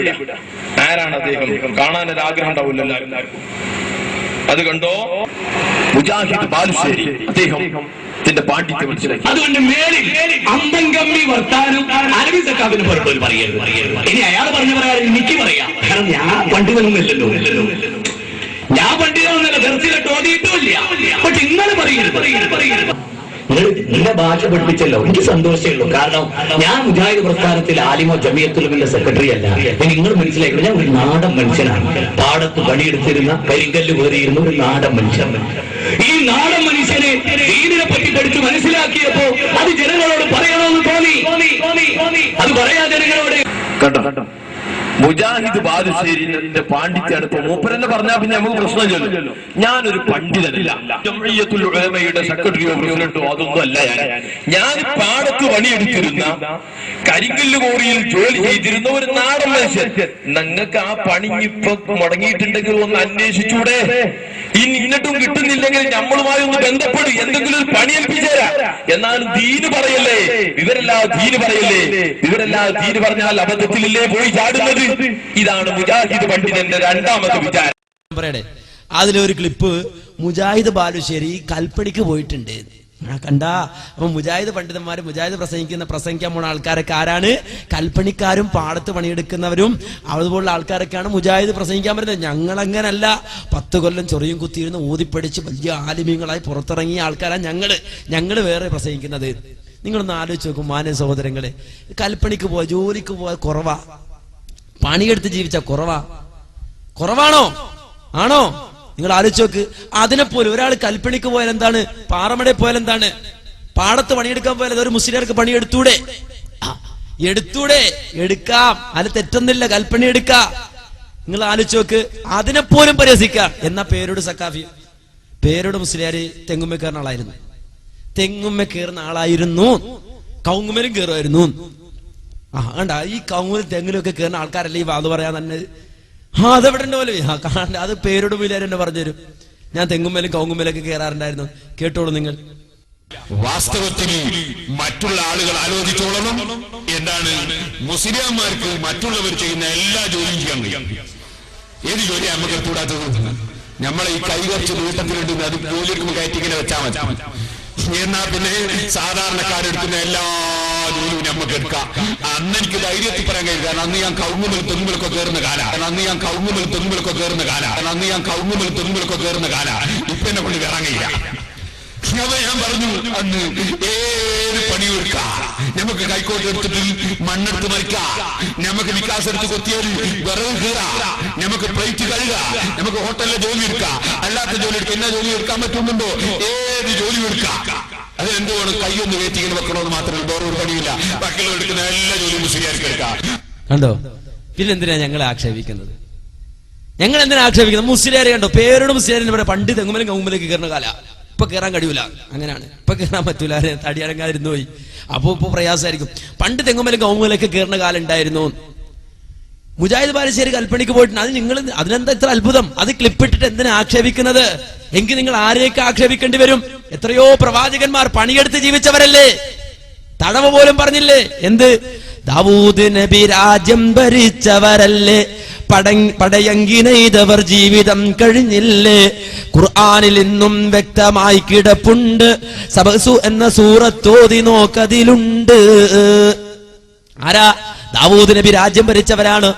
പരിചയപ്പെടുക ആരാണ് അദ്ദേഹം? കാണാൻ ഒരു ആഗ്രഹം ഉണ്ടാവില്ല എല്ലാവർക്കും. അത് കണ്ടോ? മുജാഹിദ് ബാലുശ്ശേരി അദ്ദേഹം ഇതിന്റെ പാണ്ഡിത്യം മനസ്സിലാക്കി. അതുകൊണ്ട് മേലിൽ അമ്പം കമ്മി വർത്താനം അരവിന്ദ് സക്കാബിന് പുറത്തു പറയരുത്. ഇനി അയാൾ പറഞ്ഞു പറയാൻ എനിക്ക് പറയാം. കാരണം ഞാൻ പണ്ഡിതനൊന്നുമില്ലല്ലോ. ഇല്ലല്ലോ ഞാൻ പണ്ഡിതനൊന്നുമല്ല. ദർശിലിട്ട് ഓതിയിട്ടുമില്ല പക്ഷെ ഇന്നലെ പറയരുത് പറയരുത് പറയരുത്. നിന്റെ ഭാഷ പഠിപ്പിച്ചല്ലോ. എനിക്ക് സന്തോഷമേ ഉള്ളൂ. കാരണം ഞാൻ മുജാഹിദ് പ്രസ്ഥാനത്തിൽ ആലിമോ ജമിയത്തുലമിന്റെ സെക്രട്ടറി അല്ല. നിങ്ങൾ മനസ്സിലാക്കണം. ഞാൻ ഒരു നാടൻ മനുഷ്യനാണ്. പാടത്ത് പണിയെടുത്തിരുന്ന കരിങ്കല്ല് കയറിയിരുന്ന ഒരു നാടൻ മനുഷ്യൻ. ഈ നാടൻ മനുഷ്യനെ ദീനിനെ പറ്റി പഠിച്ച് മനസ്സിലാക്കിയപ്പോ അത് ജനങ്ങളോട് പറയണമെന്ന് തോന്നി. അത് പറയാ ജനങ്ങളോട്. കണ്ടോ? മുജാഹിദ് ബാലുശ്ശേരിന്റെ പാണ്ഡിത്യടുത്ത് മൂപ്പരെന്നെ പറഞ്ഞാൽ പിന്നെ നമുക്ക് പ്രശ്നം പ്രശ്നമില്ലല്ലോ. ഞാനൊരു പണ്ഡിതനല്ല. സെക്രട്ടറിയോ പ്രസിഡന്റോ അതൊന്നും അല്ല ഞാൻ. ഞാൻ പാടത്ത് പണിയെടുത്തിരുന്ന കരിങ്കല്ല് കോറിയിൽ ജോലി ചെയ്തിരുന്ന ഒരു നാടൻ മനുഷ്യൻ. നിങ്ങൾക്ക് ആ പണി ഇപ്പൊ മുടങ്ങിയിട്ടുണ്ടെങ്കിൽ ഒന്ന് അന്വേഷിച്ചൂടെ? ഇനി ഇന്നിട്ടും കിട്ടുന്നില്ലെങ്കിൽ നമ്മളുമായി ഒന്ന് ബന്ധപ്പെടും. എന്തെങ്കിലും ഒരു പണി ഏൽപ്പിച്ചേരാ എന്നാലും ദീന് പറയല്ലേ? ഇവരെല്ലാ ദീന് പറയല്ലേ? ഇവരെല്ലാ ദീന് പറഞ്ഞാൽ അബദ്ധത്തിലല്ലേ പോയി ചാടുന്നത്? ഇതാണ് മുജാഹിദ് പണ്ഡിതന്റെ രണ്ടാമത്തെ വിചാരം. അതിലൊരു ക്ലിപ്പ് മുജാഹിദ് ബാലുശ്ശേരി കൽപ്പണിക്ക് പോയിട്ടുണ്ട്. കണ്ട? അപ്പൊ മുജാഹിദ് പണ്ഡിതന്മാര് മുജാഹിദ് പ്രസംഗിക്കുന്ന പ്രസംഗിക്കാൻ പോണ ആൾക്കാരൊക്കെ ആരാണ്? കൽപ്പണിക്കാരും പാടത്ത് പണിയെടുക്കുന്നവരും അതുപോലുള്ള ആൾക്കാരൊക്കെയാണ് മുജാഹിദ് പ്രസംഗിക്കാൻ പറ്റുന്നത് ഞങ്ങൾ അങ്ങനല്ല പത്ത് കൊല്ലം ചൊറിയും കുത്തിയിരുന്ന് ഊതിപ്പടിച്ച് വലിയ ആലിമ്യങ്ങളായി പുറത്തിറങ്ങിയ ആൾക്കാരാണ് ഞങ്ങൾ. ഞങ്ങൾ വേറെ പ്രസംഗിക്കുന്നത്. നിങ്ങളൊന്ന് ആലോചിച്ച് നോക്കും മാന്യ സഹോദരങ്ങളെ. കൽപ്പണിക്ക് പോവാ ജോലിക്ക് പോവാ കുറവാ. പണിയെടുത്ത് ജീവിച്ച കുറവാ. കുറവാണോ? ആണോ? നിങ്ങൾ ആലോചിച്ച് നോക്ക്. അതിനെപ്പോലെ ഒരാൾ കൽപ്പണിക്ക് പോയാൽ എന്താണ്? പാറമടയിൽ പോയാൽ എന്താണ്? പാടത്ത് പണിയെടുക്കാൻ പോയാൽ ഒരു മുസ്ലിംർക്ക് പണിയെടുത്തൂടെ? എടുത്തൂടെ? എടുക്കാം. അതിൽ തെറ്റൊന്നില്ല കൽപ്പണി എടുക്കാം. നിങ്ങൾ ആലോചിച്ച് നോക്ക്. അതിനെപ്പോലും പരിഹസിക്കാം. എന്ന പേരോട് സക്കാഫി പേരോട് മുസ്ലിയാര് തെങ്ങുമ്മ കയറുന്ന ആളായിരുന്നു. തെങ്ങുമ്മ കയറുന്ന ആളായിരുന്നു. കൗങ്ങുമ്മലും കയറുമായിരുന്നു. ആ കണ്ട ഈ കൗങ്ങുമലും തെങ്ങിലും ഒക്കെ കയറുന്ന ആൾക്കാരല്ലേ ഈ വാത് പറയാൻ തന്നെ ആ അതെവിടെ പോലെ ആ കാണണ്ട അത് പേരോട് വീലാർ എന്നെ പറഞ്ഞുതരും. ഞാൻ തെങ്ങുമ്മേലും കൗങ്ങുമ്മേലൊക്കെ കയറാറുണ്ടായിരുന്നു. കേട്ടോളൂ നിങ്ങൾ. വാസ്തവത്തിൽ മറ്റുള്ള ആളുകൾ ആലോചിച്ചോളണം. എന്താണ്? മുസ്ലിംമാർക്ക് മറ്റുള്ളവർ ചെയ്യുന്ന എല്ലാ ജോലിയും ചെയ്യാൻ കഴിയും. ഏത് ജോലി നമുക്ക് കൂടാത്തത് നമ്മളെ ഈ കൈ കുറച്ച് നീട്ടത്തിലുണ്ട് അത് ജോലിക്ക് കയറ്റിങ്ങനെ വെച്ചാൽ മതി. എന്നാ പിന്നെ സാധാരണക്കാരെടുക്കുന്ന എല്ലാ ജോലിയും നമുക്ക് എടുക്കാം അന്ന് എനിക്ക് ധൈര്യത്തിൽ പറയാൻ കഴിയും കാരണം അന്ന് ഞാൻ കൗങ്ങുമ്പിൽ തെങ്ങുമ്പിലൊക്കെ കയറുന്ന കാല. അന്ന് ഞാൻ കൗങ്ങുമ്പിൽ തെങ്ങുമ്പിലൊക്കെ കയറുന്ന കാല. അന്ന് ഞാൻ കൗങ്ങുമ്പിൽ തെങ്ങുമ്പിലൊക്കെ കയറുന്ന കാല. ഇപ്പൊ എന്നെ കൊണ്ട് കഴിയില്ല ഞാൻ പറഞ്ഞു. അന്ന് ഏത് പണിയെടുക്കാം നമുക്ക് കൈക്കോട്ട് എടുത്തിട്ട് മണ്ണെടുത്ത് മറിക്കാം. നമുക്ക് വികാസം എടുത്ത് കൊത്തിയാൽ വിറവ് കീറാം. നമുക്ക് പ്ലേറ്റ് കഴുക. നമുക്ക് ഹോട്ടലിലെ ജോലി എടുക്കാം. അല്ലാത്ത ജോലി എടുക്കാം. എന്നാ ജോലി എടുക്കാൻ പറ്റുന്നുണ്ടോ? ഏത് ജോലി എടുക്കാം. അത് കയ്യൊന്ന് കൈയൊന്ന് കയറ്റി ഇങ്ങനെ വെക്കണമെന്ന് മാത്രമേ വേറെ ഒരു പണിയില്ല ബാക്കിയുള്ള എടുക്കുന്ന എല്ലാ ജോലിയും മുസ്ലിയാർക്ക് എടുക്കാം. കണ്ടോ? പിന്നെന്തിനാ ഞങ്ങളെ ആക്ഷേപിക്കുന്നത്? ഞങ്ങൾ എന്തിനാ ആക്ഷേപിക്കുന്നത്? മുസ്ലിയാരെ കണ്ടോ? പേരോട് മുസ്ലിയാരെ ഇവിടെ പണ്ട് തെങ്ങുമലും കൗമുമലേക്ക് കയറുന്ന കാല. ഇപ്പൊ കയറാൻ കഴിയൂല. അങ്ങനെയാണ് ഇപ്പൊ കയറാൻ പറ്റൂല. തടിയടങ്ങാതിരുന്നു പോയി. അപ്പൊ ഇപ്പൊ പ്രയാസമായിരിക്കും. പണ്ട് തെങ്ങുമലും കൗമുമലൊക്കെ കയറുന്ന കാലം ഉണ്ടായിരുന്നു. മുജാഹിദ് ബാലശ്ശേരി കൽപ്പണിക്ക് പോയിട്ടുണ്ട്. അത് നിങ്ങൾ അതിനെന്താ ഇത്ര അത്ഭുതം? അത് ക്ലിപ്പിട്ടിട്ട് എന്തിനാ ആക്ഷേപിക്കുന്നത്? എങ്കിൽ നിങ്ങൾ ആരെയൊക്കെ ആക്ഷേപിക്കേണ്ടി വരും? എത്രയോ പ്രവാചകന്മാർ പണിയെടുത്ത് ജീവിച്ചവരല്ലേ? തടവ് പോലും പറഞ്ഞില്ലേ? എന്ത്? ദാവൂദ് നബി രാജ്യം ഭരിച്ചവരല്ലേ? പട- ജീവിതം കഴിഞ്ഞില്ലേ? ഖുർആാനിൽ ഇന്നും വ്യക്തമായി കിടപ്പുണ്ട്. സബസു എന്ന സൂറത്തോതി നോക്കതിലുണ്ട്. ആരാ? ദാവൂദ് നബി രാജ്യം ഭരിച്ചവരാണ്.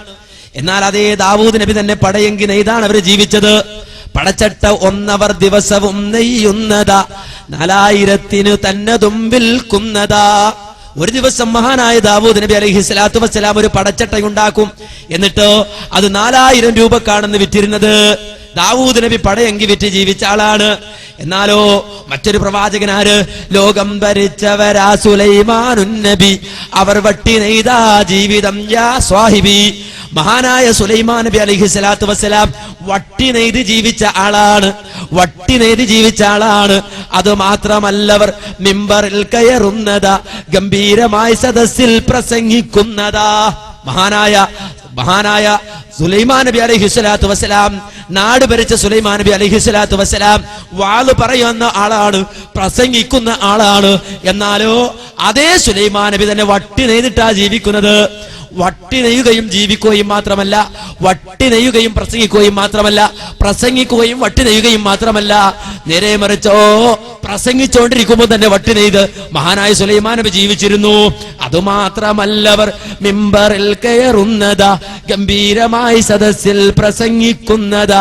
എന്നാൽ അതേ ദാവൂദ് നബി തന്നെ പടയെങ്കി നെയ്താണ് അവർ ജീവിച്ചത്? പടച്ചട്ട ഒന്നവർ ദിവസവും നെയ്യുന്നതാ നാലായിരത്തിന് തന്നെ തുമ്പിൽക്കുന്നതാ ഒരു ദിവസം മഹാനായ ദാവൂദ് നബി അലഹി സ്വലാത്തു വസ്സലാം ഒരു പടച്ചട്ടയുണ്ടാക്കും. എന്നിട്ട് അത് നാലായിരം രൂപക്കാണെന്ന് വിറ്റിരുന്നത്. ദാവൂദ് നബി പടയങ്കി വിറ്റ് ജീവിച്ച ആളാണ്. എന്നാലോ മറ്റൊരു പ്രവാചകനാര് ലോകം ഭരിച്ചവരാ സുലൈമാനുൻ നബി. അവർ വട്ടി നെയ്താ ജീവിതം യാ സ്വാഹിബി. മഹാനായ സുലൈമാൻ നബി അലഹി സ്വലാത്തു വസ്സലാം വട്ടി നെയ്ത് ജീവിച്ച ആളാണ്. വട്ടി നെയ്ത് ജീവിച്ച ആളാണ്. അത് മാത്രമല്ലവർ മിമ്പറിൽ കയറുന്നതാ ഗംഭീരമായ സദസ്സിൽ പ്രസംഗിക്കുന്നതാ. മഹാനായ മഹാനായ സുലൈമാൻ നബി അലൈഹി സ്വലാത്തു വസ്സലാം നാട് ഭരിച്ച സുലൈമാൻ നബി അലൈഹി സ്വലാത്തു വസ്സലാം വാൾ പറയുന്ന ആളാണ് പ്രസംഗിക്കുന്ന ആളാണ്. എന്നാലോ അതേ സുലൈമാൻ നബി തന്നെ വട്ടി നെയ്തിട്ടാ ജീവിക്കുന്നത്. വട്ടി നെയ്യുകയും ജീവിക്കുകയും മാത്രമല്ല വട്ടി നെയ്യുകയും പ്രസംഗിക്കുകയും മാത്രമല്ല പ്രസംഗിക്കുകയും വട്ടി നെയ്യുകയും മാത്രമല്ല. നേരെ മറിച്ചോ പ്രസംഗിച്ചുകൊണ്ടിരിക്കുമ്പോൾ തന്നെ വട്ടി നെയ്ത് മഹാനായ സുലൈമാൻ നബി ജീവിച്ചിരുന്നു അതുമാത്രമല്ലവർ മിമ്പറിൽ കയറുന്നത ഗംഭീരമായി സദസ്സിൽ പ്രസംഗിക്കുന്നത.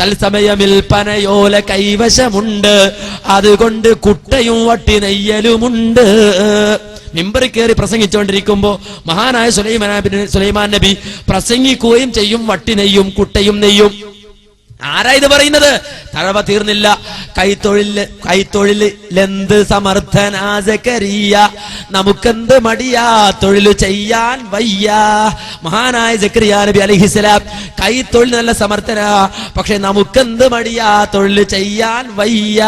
തത്സമയമിൽ പനയോല കൈവശമുണ്ട്. അതുകൊണ്ട് കുട്ടയും വട്ടി നെയ്യലുമുണ്ട്. മിമ്പറിൽ കയറി പ്രസംഗിച്ചുകൊണ്ടിരിക്കുമ്പോൾ മഹാനായ സുലൈമാൻ സുലൈമാൻ നബി പ്രസംഗിക്കുകയും ചെയ്യും വട്ടി നെയ്യും കുട്ടയും നെയ്യും. ആരാ ഇത് പറയുന്നത്? തഴവ തീർന്നില്ല. കൈത്തൊഴിൽ എന്ത് സമർത്ഥനാസക്കരിയ നമുക്കെന്ത് മടിയാ? തൊഴിൽ ചെയ്യാൻ വയ്യ. മഹാനായ ജക്രിയ നബി അലഹിസ്ലാം കൈത്തൊഴിൽ നല്ല സമർത്ഥനാ. പക്ഷെ നമുക്കെന്ത് മടിയാ? തൊഴിൽ ചെയ്യാൻ വയ്യ.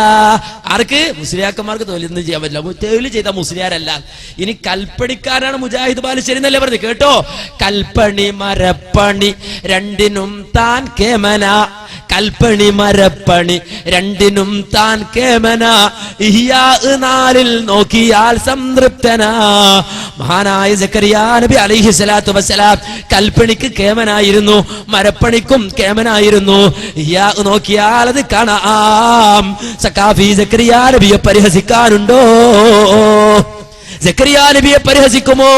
ആർക്ക്? മുസ്ലിയാക്കന്മാർക്ക് തൊഴിലൊന്നും ചെയ്യാൻ പറ്റില്ല. തൊഴിൽ ചെയ്ത മുസ്ലിയാരല്ല. ഇനി കൽപ്പണിക്കാരാണ് മുജാഹിദ് ബാലുശ്ശേരി എന്നല്ലേ പറഞ്ഞു കേട്ടോ? കൽപ്പണി മരപ്പണി രണ്ടിനും താൻ കേമന. കൽപ്പണി മരപ്പണി രണ്ടിനും താൻ കേമന. നാലിൽ നോക്കിയാൽ സംതൃപ്തനാ. മഹാനായ സക്കരിയ നബി അലൈഹി സ്വലാത്തു വസ്സലാം കൽപ്പണിക്ക് കേമനായിരുന്നു മരപ്പണിക്കും കേമനായിരുന്നു. നോക്കിയാൽ അത് കാണാം. സക്കാഫി സക്കരിയ നബിയെ പരിഹസിക്കാനുണ്ടോ? സക്കരിയ നബിയെ പരിഹസിക്കുമോ?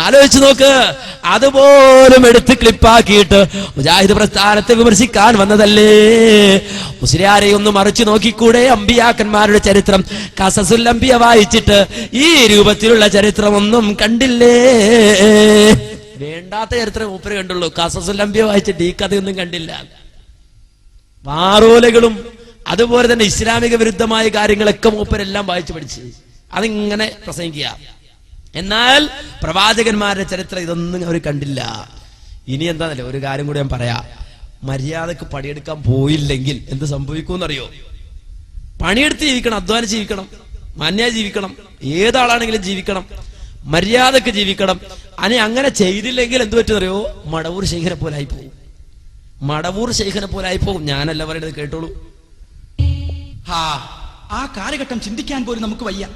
ആലോചിച്ച് നോക്ക്. അതുപോലും എടുത്ത് ക്ലിപ്പാക്കിയിട്ട് മുജാഹിദ് പ്രസ്ഥാനത്തെ വിമർശിക്കാൻ വന്നതല്ലേ? മുസ്ലിയാരെ ഒന്ന് മറിച്ചു നോക്കിക്കൂടെ അമ്പിയാക്കന്മാരുടെ ചരിത്രം. കസസുൽ അമ്പിയ വായിച്ചിട്ട് ഈ രൂപത്തിലുള്ള ചരിത്രമൊന്നും കണ്ടില്ലേ? വേണ്ടാത്ത ചരിത്രം മൂപ്പര് കണ്ടുള്ളൂ. കസസുൽ അമ്പിയ വായിച്ചിട്ട് ഈ കഥയൊന്നും കണ്ടില്ല. വാറോലകളും അതുപോലെ തന്നെ ഇസ്ലാമിക വിരുദ്ധമായ കാര്യങ്ങളൊക്കെ മൂപ്പരെല്ലാം വായിച്ചു പഠിച്ച്. അതിങ്ങനെ പ്രസംഗിക്കുക. എന്നാൽ പ്രവാചകന്മാരുടെ ചരിത്രം ഇതൊന്നും അവർ കണ്ടില്ല. ഇനി എന്താന്നല്ലേ ഒരു കാര്യം കൂടി ഞാൻ പറയാം. മര്യാദയ്ക്ക് പണിയെടുക്കാൻ പോയില്ലെങ്കിൽ എന്ത് സംഭവിക്കുമെന്നറിയോ? പണിയെടുത്ത് ജീവിക്കണം അധ്വാനം ജീവിക്കണം മാന്യ ജീവിക്കണം ഏതാളാണെങ്കിലും ജീവിക്കണം മര്യാദയ്ക്ക് ജീവിക്കണം. അനി അങ്ങനെ ചെയ്തില്ലെങ്കിൽ എന്ത് പറ്റുന്നറിയോ മടവൂർ ശേഖരെ പോലെ ആയി പോകും മടവൂർ ശേഖരെ പോലെ ആയി പോകും ഞാനല്ല പറയുന്നത് കേട്ടോളൂ. ഹാ ആ കാലഘട്ടം ചിന്തിക്കാൻ പോലും നമുക്ക് വയ്യ.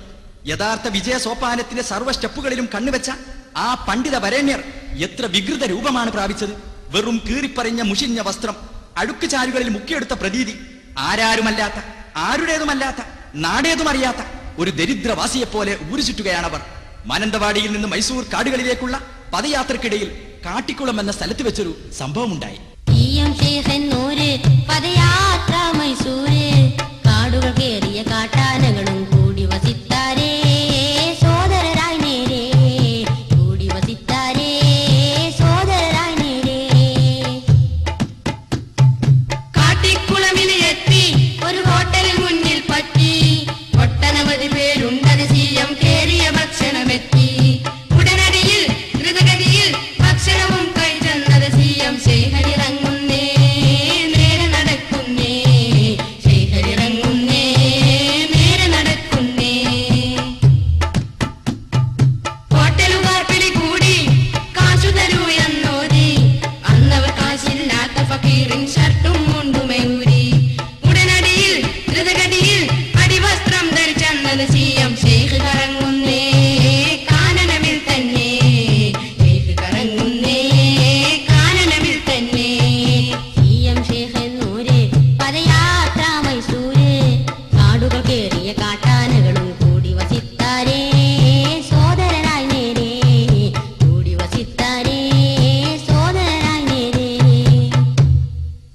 യഥാർത്ഥ വിജയ സോപാനത്തിന്റെ സർവ സ്റ്റെപ്പുകളിലും കണ്ണുവെച്ച ആ പണ്ഡിത വരേണ്യർ എത്ര വികൃത രൂപമാണ് പ്രാപിച്ചത്. വെറും കീറിപ്പറിഞ്ഞ മുഷിഞ്ഞ വസ്ത്രം അഴുക്ക് ചാരുകളിൽ മുക്കിയെടുത്ത പ്രതീതി ആരാരുമല്ലാത്ത ആരുടേതുമല്ലാത്ത നാടേതുമറിയാത്ത ഒരു ദരിദ്രവാസിയെപ്പോലെ ഊരുചുറ്റുകയാണവർ മാനന്തവാടിയിൽ നിന്ന് മൈസൂർ കാടുകളിലേക്കുള്ള പദയാത്രക്കിടയിൽ കാട്ടിക്കുളം എന്ന സ്ഥലത്ത് വെച്ചൊരു സംഭവമുണ്ടായി. പദയാത്ര മൈസൂര്. കാടുകൾ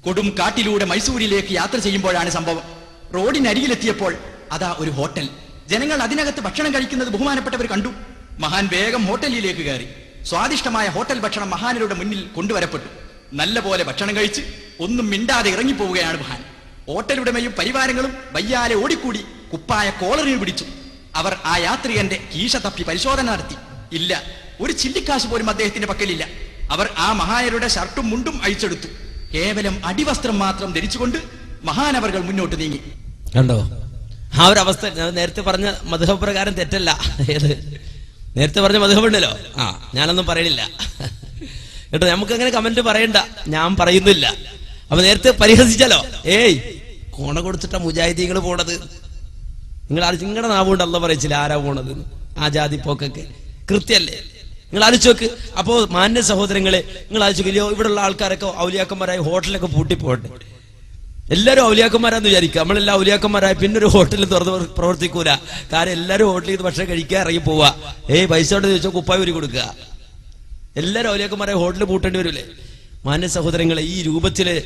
കൊടും കാട്ടിലൂടെ മൈസൂരിലേക്ക് യാത്ര ചെയ്യുമ്പോഴാണ് സംഭവം. റോഡിനരികിലെത്തിയപ്പോൾ അതാ ഒരു ഹോട്ടൽ. ജനങ്ങൾ അതിനകത്ത് ഭക്ഷണം കഴിക്കുന്നത് ബഹുമാനപ്പെട്ടവർ കണ്ടു. മഹാൻ വേഗം ഹോട്ടലിലേക്ക് കയറി. സ്വാദിഷ്ടമായ ഹോട്ടൽ ഭക്ഷണം മഹാനരുടെ മുന്നിൽ കൊണ്ടുവരപ്പെട്ടു. നല്ലപോലെ ഭക്ഷണം കഴിച്ച് ഒന്നും മിണ്ടാതെ ഇറങ്ങിപ്പോവുകയാണ് മഹാൻ. ഹോട്ടലുടമയും പരിവാരങ്ങളും വയ്യാലെ ഓടിക്കൂടി കുപ്പായ കോളറിന് പിടിച്ചു. അവർ ആ യാത്രികന്റെ കീശ തപ്പി പരിശോധന നടത്തി. ഇല്ല ഒരു ചില്ലിക്കാശ് പോലും അദ്ദേഹത്തിന്റെ പക്കലില്ല. അവർ ആ മഹാനരുടെ ഷർട്ടും മുണ്ടും അഴിച്ചെടുത്തു. കേവലം അടിവസ്ത്രം മാത്രം ധരിച്ചുകൊണ്ട് മഹാനവറുകൾ മുന്നോട്ട് നീങ്ങി. കണ്ടോ? ആ ഒരു അവസ്ഥ ഞാൻ നേരത്തെ പറഞ്ഞ മധുഹബ് പ്രകാരം തെറ്റല്ല. ഏത്? നേരത്തെ പറഞ്ഞ മധുഹമുണ്ടല്ലോ ആ ഞാനൊന്നും പറയണില്ല. കേട്ടോ നമുക്ക് അങ്ങനെ കമന്റ് പറയണ്ട. ഞാൻ പറയുന്നില്ല. അപ്പൊ നേരത്തെ പരിഹസിച്ചാലോ? ഏയ് കോണ കൊടുത്തിട്ട മുജാഹിദീങ്ങൾ പോണത്. നിങ്ങൾ നിങ്ങളുടെ നാവുകൊണ്ട് അല്ല പറയിച്ചില്ല ആരാ പോണത്. ആ ജാതി പോക്കൊക്കെ കൃത്യല്ലേ? നിങ്ങൾ ആലോചിച്ച് നോക്ക്. അപ്പോ മാന്യ സഹോദരങ്ങളെ നിങ്ങൾ ആലോചിച്ച് നോക്കില്ലയോ ഇവിടെയുള്ള ആൾക്കാരൊക്കെ ഔലിയാക്കന്മാരായി ഹോട്ടലൊക്കെ പൂട്ടിപ്പോട്ടെ എല്ലാവരും ഔലിയാക്കന്മാരാന്ന് വിചാരിക്കുക. നമ്മളെല്ലാം ഔലിയാക്കന്മാരായി പിന്നെ ഒരു ഹോട്ടലിൽ തുറന്ന് പ്ര- പ്രവർത്തിക്കൂല. കാരണം എല്ലാവരും ഹോട്ടലിൽ നിന്ന് ഭക്ഷണം കഴിക്കാൻ ഇറങ്ങി പോവാ ഏയ് പൈസ കൊണ്ട് ചോദിച്ചാൽ കുപ്പായി ഒരു കൊടുക്കുക. എല്ലാവരും ഔലിയാക്കന്മാരായി ഹോട്ടലിൽ പൂട്ടേണ്ടി വരില്ലേ മാന്യ സഹോദരങ്ങളെ ഈ രൂപത്തിൽ